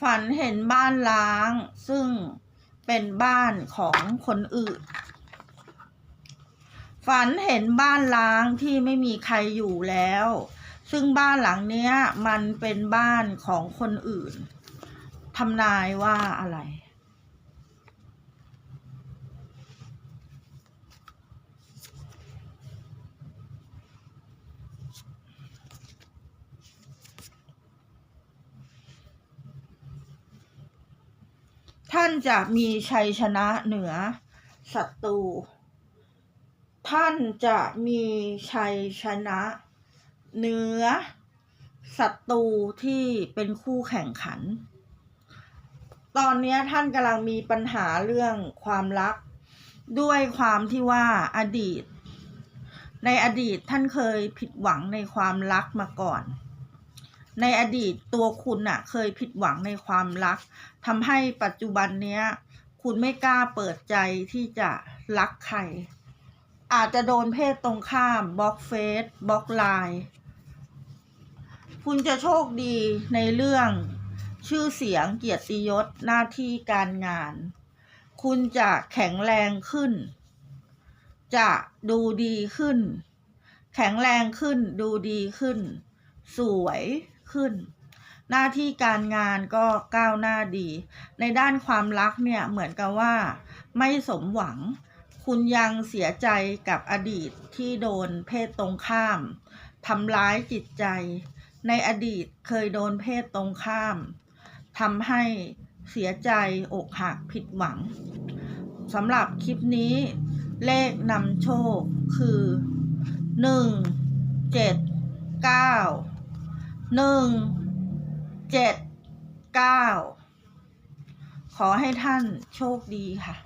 ฝันเห็นบ้านล้าง ซึ่งเป็นบ้านของคนอื่น ฝันเห็นบ้านล้างที่ไม่มีใครอยู่แล้ว ซึ่งบ้านหลังเนี้ยมันเป็นบ้านของคนอื่นทำนายว่าอะไร ท่านจะมีชัยชนะเหนือศัตรู ท่านจะมีชัยชนะเหนือศัตรูที่เป็นคู่แข่งขัน ตอนนี้ท่านกำลังมีปัญหาเรื่องความรัก ด้วยความที่ว่าอดีต ในอดีตท่านเคยผิดหวังในความรักมาก่อน ในอดีตตัวคุณน่ะเคยผิดหวังในความรักทำให้ปัจจุบันเนี้ย คุณไม่กล้าเปิดใจที่จะรักใคร อาจจะโดนเพศตรงข้ามบล็อกเฟซบล็อกไลน์คุณจะโชคดีในเรื่องชื่อเสียงเกียรติยศหน้าที่การงาน คุณจะแข็งแรงขึ้น จะดูดีขึ้น แข็งแรงขึ้นดูดีขึ้น สวยขึ้น หน้าที่การงานก็ก้าวหน้าดี ในด้านความรักเนี่ยเหมือนกับว่า ไม่สมหวัง คุณยังเสียใจกับอดีตที่โดนเพศตรงข้ามทำร้ายจิตใจ ในอดีตเคยโดนเพศตรงข้ามทำให้เสียใจอกหักผิดหวังสำหรับคลิปนี้ เลขนำโชคคือหนึ่งเจ็ดเก้า หนึ่งเจ็ดเก้าขอให้ท่านโชคดีค่ะ